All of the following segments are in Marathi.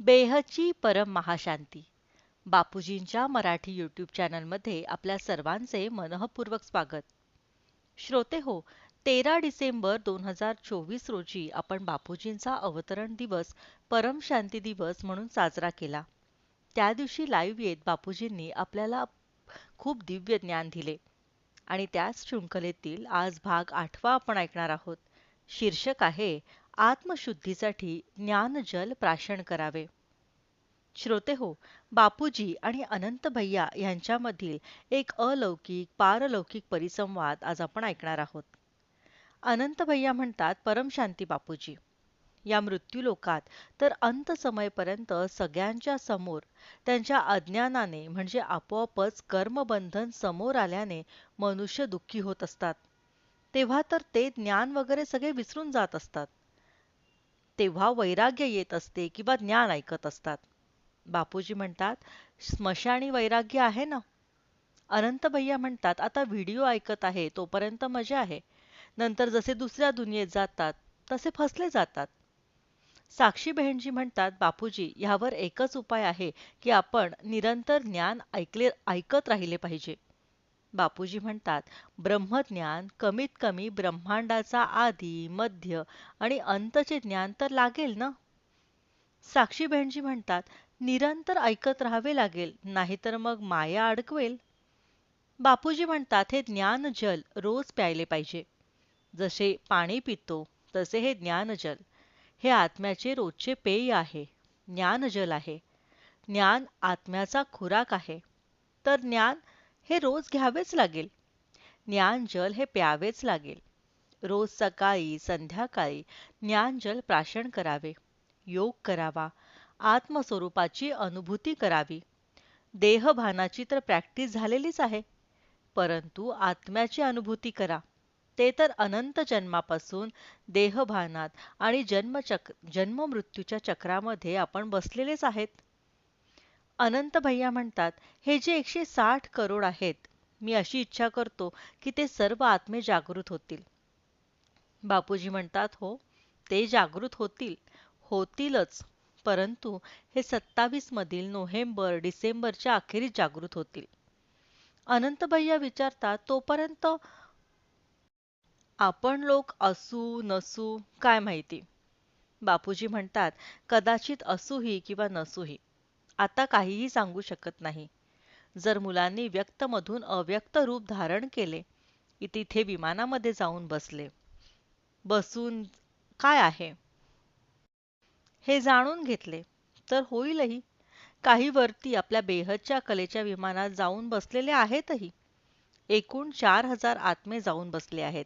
बेहची परम महाशांती. बापूजींच्या मराठी यूट्यूब चॅनलमध्ये आपल्या सर्वांचे मनःपूर्वक स्वागत. श्रोते हो तेरा डिसेंबर दोन हजार चोवीस रोजी आपण बापूजींचा अवतरण दिवस परम शांती दिवस म्हणून साजरा केला. त्या दिवशी लाईव्ह येत बापूजींनी आपल्याला खूप दिव्य ज्ञान दिले. आणि त्याच शृंखलेतील आज भाग आठवा आपण ऐकणार आहोत. शीर्षक आहे आत्मशुद्धीसाठी ज्ञानजल प्राशन करावे. श्रोते हो बापूजी आणि अनंत भैया यांच्यामधील एक अलौकिक पारलौकिक परिसंवाद आज आपण ऐकणार आहोत. अनंत भैया म्हणतात परमशांती बापूजी. या मृत्यूलोकात तर अंत समयपर्यंत सगळ्यांच्या समोर त्यांच्या अज्ञानाने म्हणजे आपोआपच कर्मबंधन समोर आल्याने मनुष्य दुःखी होत असतात. तेव्हा तर ते ज्ञान वगैरे सगळे विसरून जात असतात. तेव्हा वैराग्य येत असते किंवा ज्ञान ऐकत असतात. बापूजी म्हणतात स्मशानी वैराग्य आहे ना? अनंत भैया म्हणतात आता व्हिडिओ ऐकत आहे तोपर्यंत मजा आहे. नंतर जसे दुसऱ्या दुनियेत जातात तसे फसले जातात. साक्षी बहिणजी म्हणतात बापूजी ह्यावर एकच उपाय आहे की आपण निरंतर ज्ञान ऐकले ऐकत राहिले पाहिजे. बापूजी म्हणतात ब्रह्मज्ञान कमीत कमी ब्रह्मांडाचा आधी मध्य आणि अंतचे ज्ञान तर लागेल ना? साक्षी बहिणजी म्हणतात निरंतर ऐकत राहावे लागेल नाहीतर मग माया अडकवेल. बापूजी म्हणतात हे ज्ञान जल रोज प्यायले पाहिजे. जसे पाणी पितो तसे हे ज्ञानजल हे आत्म्याचे रोजचे पेय आहे ज्ञानजल आहे. ज्ञान आत्म्याचा खुराक आहे. तर ज्ञान हे रोज घ्यावेच लागेल. ज्ञानजल हे प्यावेच लागेल. रोज सकाळी संध्याकाळी ज्ञानजल प्राशन करावे. योग करावा. आत्मस्वरूपाची अनुभूती करावी. देहभानाची तर प्रॅक्टिस झालेलीच आहे. परंतु आत्म्याची अनुभूती करा. ते तर अनंत जन्मापासून देहभानात आणि जन्मचक जन्ममृत्यूच्या चक्रामध्ये आपण बसलेलेच आहेत. अनंत भैया म्हणतात हे जे एकशे साठ करोड आहेत मी अशी इच्छा करतो की ते सर्व आत्मे जागृत होतील. बापूजी म्हणतात हो ते जागृत होतील. होतीलच परंतु हे सत्तावीस मधील नोव्हेंबर डिसेंबरच्या अखेरीस जागृत होतील. अनंत भैया विचारतात तोपर्यंत आपण लोक असू नसू काय माहिती? बापूजी म्हणतात कदाचित असूही किंवा नसूही. आता काहीही सांगू शकत नाही. जर मुलांनी व्यक्तमधून अव्यक्त रूप धारण केले की तिथे विमानामध्ये जाऊन बसले. बसून काय आहे? हे जाणून घेतले. तर होईलही. काही वरती आपल्या बेहदच्या कलेच्या विमानात जाऊन बसलेले आहेतही. एकूण चार हजार आत्मे जाऊन बसले आहेत.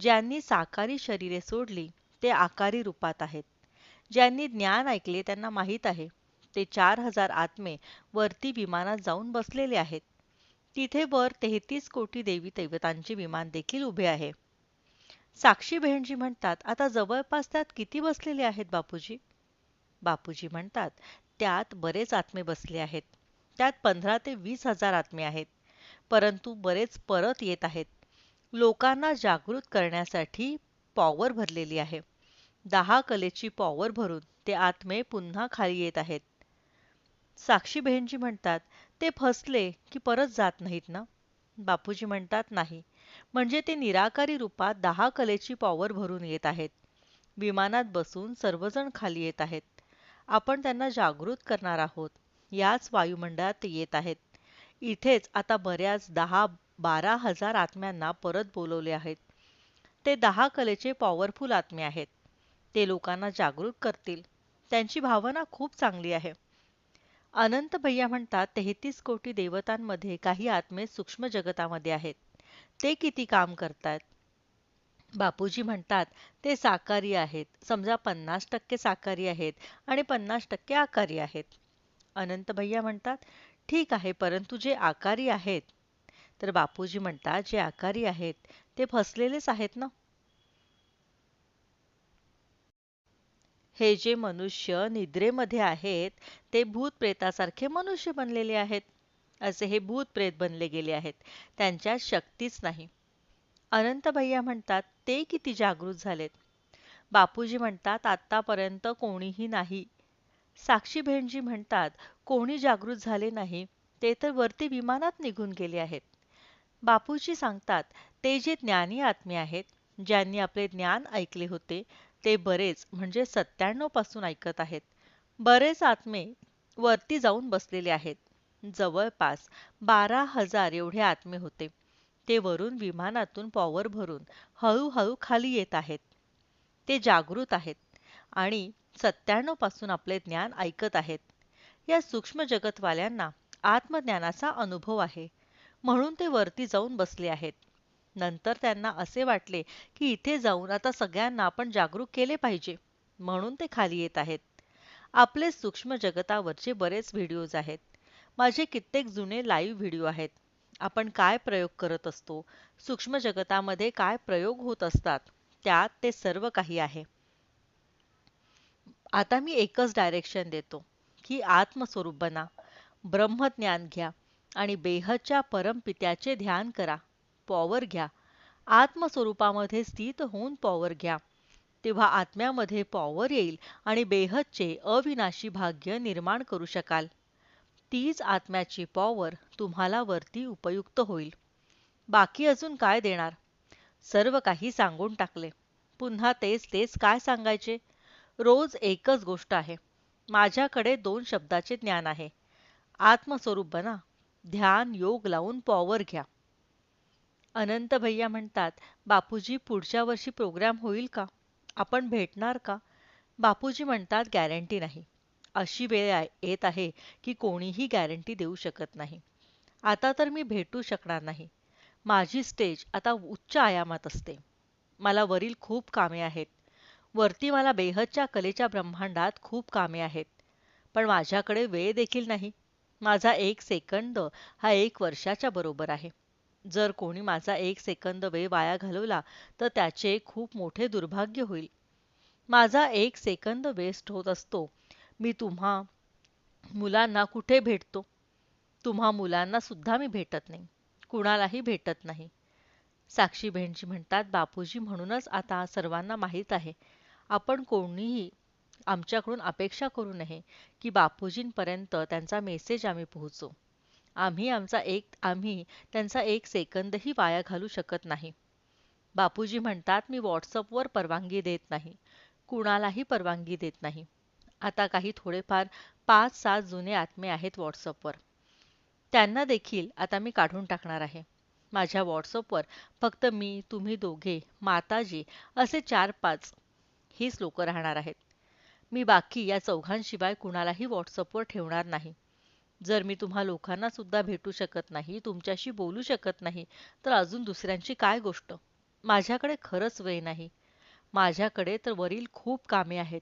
ज्यांनी साकारी शरीरे सोडली ते आकारी रूपात आहेत. ज्यांनी ज्ञान ऐकले त्यांना माहीत आहे. ते चार हजार आत्मे वरती विमानात जाऊन बसलेले आहेत. तिथे वर तेहतीस कोटी देवी दैवतांचे विमान देखील उभे आहे. साक्षी बहिणजी म्हणतात आता जवळपास त्यात किती बसलेले आहेत बापूजी? बापूजी म्हणतात त्यात बरेच आत्मे बसले आहेत. त्यात पंधरा ते वीस हजार आत्मे आहेत. परंतु बरेच परत येत आहेत. लोकांना जागृत करण्यासाठी पॉवर भरलेली आहे. दहा कलेची पॉवर भरून ते आत्मे पुन्हा खाली येत आहेत. साक्षी बहिणजी म्हणतात ते फसले की परत जात नाहीत ना? बापूजी म्हणतात नाही. म्हणजे ते निराकारी रूपात दहा कलेची पॉवर भरून येत आहेत. विमानात बसून सर्वजण खाली येत आहेत. आपण त्यांना जागृत करणार आहोत. याच वायुमंडळात येत आहेत. इथेच आता बऱ्याच दहा बारा हजार आत्म्यांना परत बोलवले आहेत. ते दहा कलेचे पॉवरफुल आत्मे आहेत. ते लोकांना जागृत करतील. त्यांची भावना खूप चांगली आहे. अनंत भैया म्हणतात तेहतीस कोटी देवतांमध्ये काही आत्मे सूक्ष्म जगतामध्ये आहेत. ते किती काम करतात? बापूजी म्हणतात ते साकारी आहेत. समजा पन्नास टक्के साकारी आहेत आणि पन्नास टक्के आकारी आहेत. अनंत भैया म्हणतात ठीक आहे परंतु जे आकारी आहेत. तर बापूजी म्हणतात जे आकारी आहेत ते फसलेलेच आहेत ना? हे जे मनुष्य निद्रेमध्ये आहेत ते भूत प्रेतासारखे मनुष्य बनलेले आहेत. असे हे भूत प्रेत बनले गेले आहेत. त्यांच्यात शक्तीच नाही. अनंत भैया म्हणतात ते किती जागृत झालेत. बापूजी म्हणतात आतापर्यंत कोणीही नाही. साक्षी बहिणजी म्हणतात कोणी जागृत झाले नाही ते तर वरती विमानात निघून गेले आहेत. बापूजी सांगतात ते जे ज्ञानी आत्मे आहेत ज्यांनी आपले ज्ञान ऐकले होते ते बरेच म्हणजे सत्त्याण्णवपासून ऐकत आहेत. बरेच आत्मे वरती जाऊन बसलेले आहेत. जवळपास बारा हजार एवढे आत्मे होते. ते वरून विमानातून पॉवर भरून हळूहळू खाली येत आहेत. ते जागृत आहेत आणि सत्त्याण्णवपासून आपले ज्ञान ऐकत आहेत. या सूक्ष्म जगतवाल्यांना आत्मज्ञानाचा अनुभव आहे. म्हणून ते वरती जाऊन बसले आहेत. नंतर त्यांना असे वाटले की इथे जाऊन आता सगळ्यांना आपण जागरूक केले पाहिजे म्हणून ते खाली येत आहेत. आपले सूक्ष्म जगतावरचे बरेच व्हिडिओज आहेत. माझे कित्येक जुने लाईव्ह व्हिडिओ आहेत. आपण काय प्रयोग करत असतो? सूक्ष्म जगतामध्ये काय प्रयोग होत असतात? त्यात ते सर्व काही आहे. आता मी एकच डायरेक्शन देतो की आत्मस्वरूप बना. ब्रह्मज्ञान घ्या आणि बेहदच्या परमपित्याचे ध्यान करा. पॉवर घ्या. आत्मस्वरूपामध्ये स्थित होऊन पॉवर घ्या. तेव्हा आत्म्यामध्ये पॉवर येईल आणि बेहदचे अविनाशी भाग्य निर्माण करू शकाल. तीच आत्म्याची पॉवर तुम्हाला वरती उपयुक्त होईल. बाकी अजून काय देणार? सर्व काही सांगून टाकले. पुन्हा तेच तेच काय सांगायचे? रोज एकच गोष्ट आहे. माझ्याकडे दोन शब्दाचे ज्ञान आहे. आत्मस्वरूप बना. ध्यान योग लावून पॉवर घ्या. अनंत भैया म्हणतात बापूजी पुढच्या वर्षी प्रोग्राम होईल का? आपण भेटणार का? बापूजी म्हणतात गॅरंटी नाही. अशी वेळ येत आहे की कोणीही गॅरंटी देऊ शकत नाही. आता तर मी भेटू शकणार नाही. माझी स्टेज आता उच्च आयामात असते. मला वरील खूप कामे आहेत. वरती मला बेहदच्या कलेच्या ब्रह्मांडात खूप कामे आहेत. पण माझ्याकडे वेळ देखील नाही. माझा एक सेकंद हा एक वर्षाच्या बरोबर आहे. जर कोणी माझा एक सेकंद वेळ वाया घालवला तर त्याचे खूप मोठे दुर्भाग्य होईल. माझा एक सेकंद वेस्ट होत असतो. मी तुम्हा मुलांना कुठे भेटतो? तुम्हा मुलांना सुद्धा मी भेटत नाही. कुणालाही भेटत नाही. साक्षी बहिणजी म्हणतात बापूजी म्हणूनच आता सर्वांना माहीत आहे. आपण कोणीही आमच्याकडून अपेक्षा करू नये की बापूजींपर्यंत त्यांचा मेसेज आम्ही पोहोचू. आम्ही आमचा एक आम्ही त्यांचा एक सेकंदही वाया घालू शकत नाही. बापूजी म्हणतात मी व्हॉट्सअपवर परवानगी देत नाही. कुणालाही परवानगी देत नाही. आता काही थोडेफार पाच सात जुने आत्मे आहेत व्हॉट्सअपवर त्यांना देखील आता मी काढून टाकणार आहे. माझ्या व्हॉट्सअपवर फक्त मी तुम्ही दोघे माताजी असे चार पाच हीच लोक राहणार आहेत. मी बाकी या चौघांशिवाय कुणालाही व्हॉट्सअपवर ठेवणार नाही. जर मी तुम्हा लोकांना सुद्धा भेटू शकत नाही तुमच्याशी बोलू शकत नाही तर अजून दुसऱ्यांची काय गोष्ट? माझ्याकडे खरंच वेळ नाही. माझ्याकडे तर वरील खूप कामे आहेत.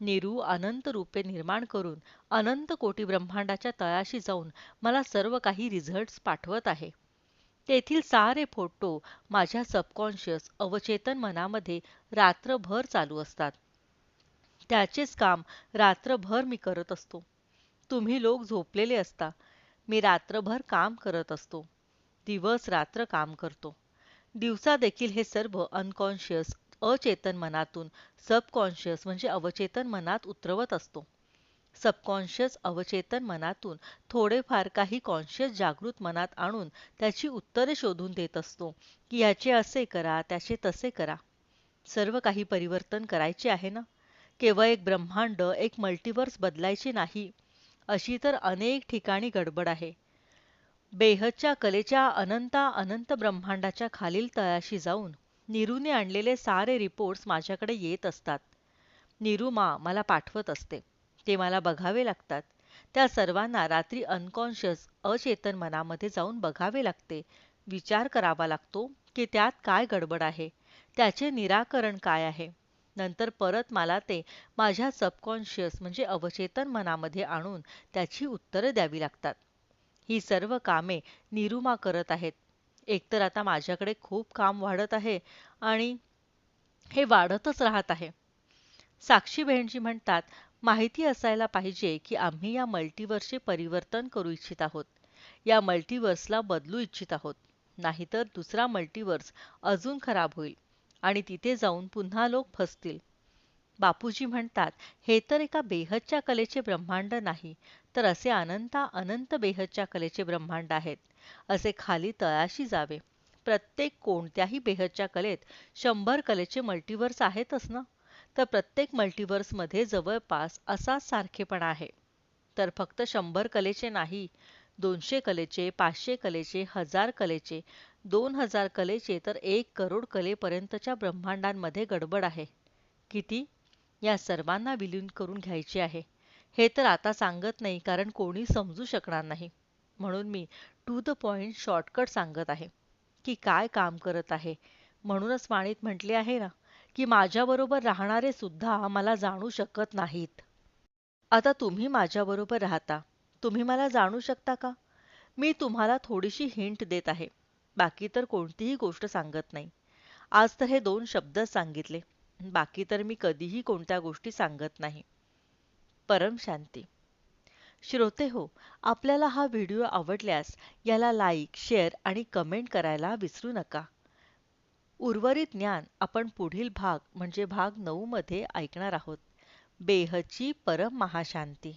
निरू अनंत रूपे निर्माण करून अनंत कोटी ब्रह्मांडाच्या तळाशी जाऊन मला सर्व काही रिझल्ट्स पाठवत आहे. तेथील सारे फोटो माझ्या सबकॉन्शियस अवचेतन मनामध्ये रात्रभर चालू असतात. त्याचेच काम रात्रभर मी करत असतो. तुम्ही लोक झोपलेले असता. मी रात्रभर काम करत असतो. दिवस रात्र काम करतो. दिवसा देखील हे सर्व अनकॉन्शियस अचेतन मनातून सबकॉन्शियस म्हणजे अवचेतन मनात उतरवत असतो. सबकॉन्शियस अवचेतन मनातून थोडेफार काही कॉन्शियस जागृत मनात आणून त्याची उत्तरे शोधून देत असतो की याचे असे करा त्याचे तसे करा. सर्व काही परिवर्तन करायचे आहे ना? केवळ एक ब्रह्मांड एक मल्टिवर्स बदलायचे नाही. अशी तर अनेक ठिकाणी गडबड आहे. बेहदच्या कलेच्या अनंता अनंत ब्रह्मांडाच्या खालील तळाशी जाऊन नीरूने आणलेले सारे रिपोर्ट्स माझ्याकडे येत असतात. नीरुमा मला पाठवत असते. ते मला बघावे लागतात. त्या सर्वांना रात्री अनकॉन्शियस अचेतन मनामध्ये जाऊन बघावे लागते. विचार करावा लागतो की त्यात काय गडबड आहे? त्याचे निराकरण काय आहे? नंतर परत मला ते माझ्या सबकॉन्शियस म्हणजे अवचेतन मनामध्ये आणून त्याची उत्तरं द्यावी लागतात. ही सर्व कामे निरुमा करत आहेत. एकतर आता माझ्याकडे खूप काम वाढत आहे आणि हे वाढतच राहत आहे. साक्षी बहिणजी म्हणतात माहिती असायला पाहिजे की आम्ही या मल्टिवर्सचे परिवर्तन करू इच्छित आहोत. या मल्टिवर्सला बदलू इच्छित आहोत. नाहीतर दुसरा मल्टिवर्स अजून खराब होईल. आणि तिथे जाऊन पुन्हा लोक फसतील. बापूजी म्हणतात हे तर एका बेहदच्या कलेचे ब्रह्मांड नाही तर असे अनंता अनंत बेहदच्या कलेचे ब्रह्मांड आहेत. असे खाली तळाशी जावे. प्रत्येक कोणत्याही बेहदच्या कलेत शंभर कलेचे मल्टिवर्स आहेतच ना? तर प्रत्येक मल्टिवर्समध्ये जवळपास असाच सारखेपणा आहे. तर फक्त शंभर कलेचे नाही दोनशे कलेचे पाचशे कलेचे हजार कलेचे दोन हजार कलेचे तर एक करोड कलेपर्यंतच्या ब्रह्मांडांमध्ये गडबड आहे. किती? या सर्वांना विलीन करून घ्यायचे आहे. हे तर आता सांगत नाही कारण कोणी समजू शकणार नाही. म्हणून मी टू द पॉइंट शॉर्टकट सांगत आहे. की काय काम करत आहे? म्हणूनच वाणीत म्हटले आहे ना की माझ्याबरोबर राहणारे सुद्धा मला जाणू शकत नाहीत. आता तुम्ही माझ्याबरोबर राहता. तुम्ही मला जाणू शकता का? मी तुम्हाला थोडीशी हिंट देत आहे. बाकी तर कोणतीही गोष्ट सांगत नाही. आज तर हे दोन शब्दच सांगितले. बाकी तर मी कधीही कोणत्या गोष्टी सांगत नाही. परम शांती. श्रोते हो आपल्याला हा व्हिडिओ आवडल्यास याला लाईक शेअर आणि कमेंट करायला विसरू नका. उर्वरित ज्ञान आपण पुढील भाग म्हणजे भाग नऊ मध्ये ऐकणार आहोत. बेहची परम महाशांती.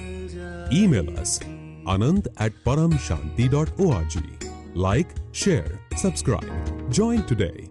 Email us anand at paramshanti.org. Like, share, subscribe. Join today.